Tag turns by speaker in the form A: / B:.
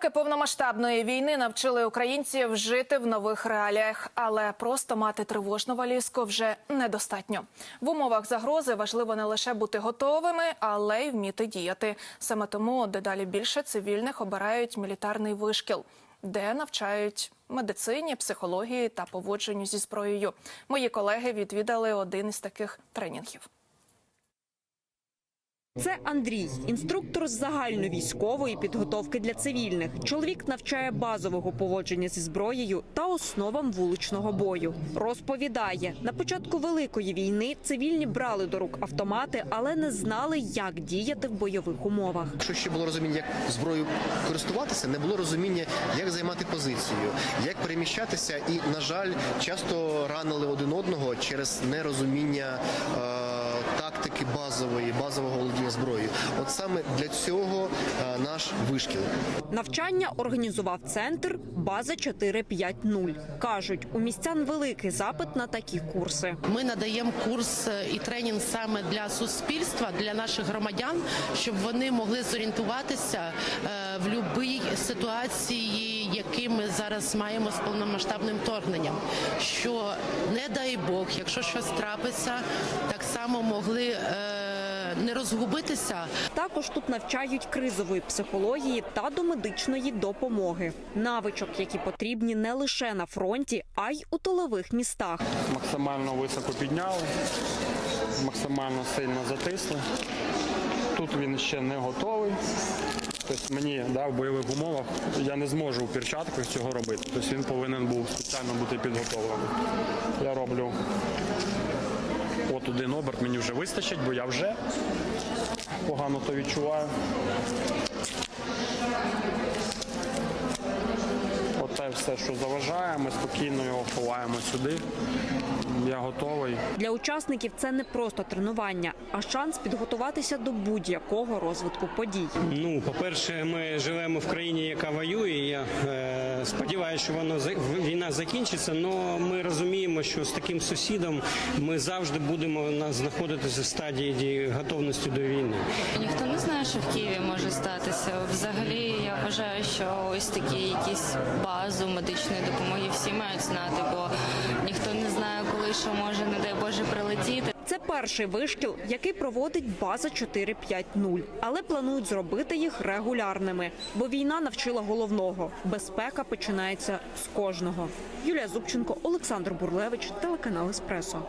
A: Роки повномасштабної війни навчили українців жити в нових реаліях, але просто мати тривожну валізку вже недостатньо. В умовах загрози важливо не лише бути готовими, але й вміти діяти. Саме тому дедалі більше цивільних обирають мілітарний вишкіл, де навчають медицині, психології та поводженню зі зброєю. Мої колеги відвідали один із таких тренінгів.
B: Це Андрій, інструктор з загальновійськової підготовки для цивільних. Чоловік навчає базового поводження зі зброєю та основам вуличного бою. Розповідає, на початку великої війни цивільні брали до рук автомати, але не знали, як діяти в бойових умовах.
C: Якщо ще було розуміння, як зброєю користуватися, не було розуміння, як займати позицію, як переміщатися, і на жаль, часто ранили один одного через нерозуміння е, базової, базового володіння зброєю. От саме для цього е, наш вишкіл.
B: Навчання організував центр База 450. кажуть, у містян великий запит на такі курси.
D: Ми надаємо курс е, і тренінг саме для суспільства, для наших громадян, щоб вони могли зорієнтуватися е, в будь-якій ситуації, які ми зараз маємо з повномасштабним вторгненням. Що не дай Бог, якщо щось трапиться, так само могли е, не розгубитися,
B: Також тут навчають кризової психології та до медичної допомоги. Навичок, які потрібні не лише на фронті, а й у тилових містах.
E: максимально високо підняли, максимально сильно затисли. Тут він ще не готовий. Тобто мені да, в бойових умовах я не зможу у перчатках цього робити. Тобто він повинен був спеціально бути підготовлений. Я роблю от один оберт, мені вже вистачить, бо я вже погано то відчуваю. Оте все, що заважає, ми спокійно його ховаємо сюди. Я готовий.
B: Для учасників це не просто тренування, а шанс підготуватися до будь-якого розвитку подій.
F: Ну, по-перше, ми живемо в країні, яка воює. Я е, сподіваюся, що воно війна закінчиться. але ми розуміємо, що з таким сусідом ми завжди будемо знаходитися в стадії готовності до війни.
G: Ніхто не знає, що в Києві може статися. Взагалі, я вважаю, що ось такі якісь базу медичної допомоги всі мають знати, бо ніхто не знає, коли що може, не дай Боже, прилетіти.
B: Це перший вишкіл, який проводить база 450. але планують зробити їх регулярними, бо війна навчила головного безпека починається з кожного. Юлія Зубченко, Олександр Бурлевич, телеканал Еспресо.